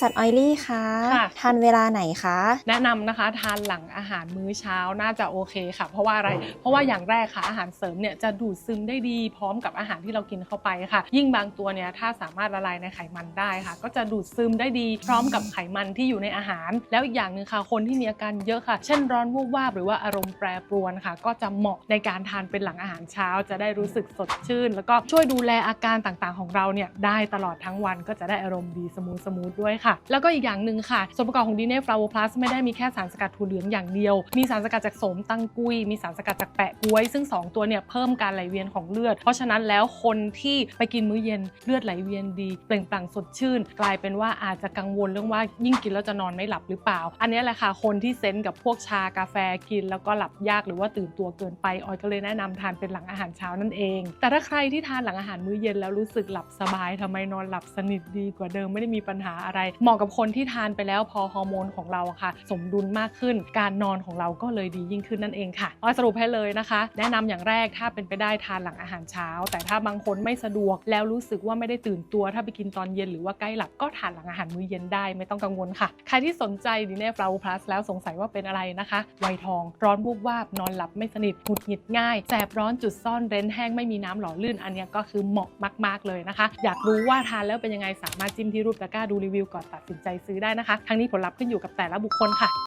สัตออยลี่คะค่ะ ทานเวลาไหนคะ แนะนำนะคะทานหลังอาหารมื้อเช้าน่าจะโอเคค่ะ เพราะว่าอะไร เพราะว่าอย่างแรกค่ะอาหารเสริมเนี่ยจะดูดซึมได้ดีพร้อมกับอาหารที่เรากินเข้าไปค่ะ ยิ่งบางตัวเนี่ยถ้าสามารถละลายในไขมันได้ค่ะ ก็จะดูดซึมได้ดี พร้อมกับไขมันที่อยู่ในอาหาร แล้วอีกอย่างหนึ่งค่ะคนที่มีอาการเยอะค่ะ เช่นร้อนวูบวาบหรือว่าอารมณ์แปรปรวนค่ะ ก็จะเหมาะในการทานเป็นหลังอาหารเช้า จะได้รู้สึกสดชื่น แล้วก็ช่วยดูแลอาการต่างๆ ของเราเนี่ยได้ตลอดทั้งวันก็จะได้อารมณ์ดีสมูทสมูทด้วยค่ะ แล้วก็อีกอย่างหนึ่งค่ะ ส่วนประกอบของดีเน่ฟลาโวพลัสไม่ได้มีแค่สารสกัดถั่วเหลืองอย่างเดียว มีสารสกัดจากโสมตังกุย มีสารสกัดจากแปะก๊วย ซึ่ง 2 ตัวเนี่ยเพิ่มการไหลเวียนของเลือด เพราะฉะนั้นแล้วคนที่ไปกินมื้อเย็นเลือดไหลเวียนดี เปล่งปลั่งสดชื่น กลายเป็นว่าอาจจะกังวลเรื่องว่ายิ่งกินแล้วจะนอนไม่หลับหรือเปล่า อันนี้แหละค่ะคนที่เซนกับพวกชากาแฟกิน แล้วก็หลับยากหรือว่าตื่นตัวเกินไปออยก็เลยแนะนำทานเป็นหลังอาหารเช้านั่นเอง แต่ถ้าใครที่ทานหลังอาหารมื้อเย็นแล้วรู้สึกหลับสบายทำไมนอนหลับสนิทดีกว่าเดิมไม่ได้มีปัญหาอะไรเหมาะกับคนที่ทานไปแล้วพอฮอร์โมนของเราค่ะ สมดุลมากขึ้น การนอนของเราก็เลยดียิ่งขึ้นนั่นเองค่ะออยสรุปให้เลยนะคะ แนะนำอย่างแรกถ้าเป็นไปได้ทานหลังอาหารเช้า แต่ถ้าบางคนไม่สะดวกแล้วรู้สึกว่าไม่ได้ตื่นตัว ถ้าไปกินตอนเย็นหรือว่าใกล้หลับก็ทานหลังอาหารมื้อเย็นได้ไม่ต้องกังวลค่ะ ใครที่สนใจดีเน่ฟลาวพลัสแล้วสงสัยว่าเป็นอะไรนะคะไวยทอง ร้อนวูบวาบนอนหลับไม่สนิทหงุดหงิดง่ายแสบร้อนจุดซ่อนเร้นแห้งไม่มีน้ำหล่อลื่นอันนี้ก็คือเหมาะมาก ๆเลยนะคะ อยากรู้ว่าทานแล้วเป็นยังไงสามารถจิ้มที่รูปตะกร้าดูรีวิวก่อนตัดสินใจซื้อได้นะคะ ทั้งนี้ผลลัพธ์ขึ้นอยู่กับแต่ละบุคคลค่ะ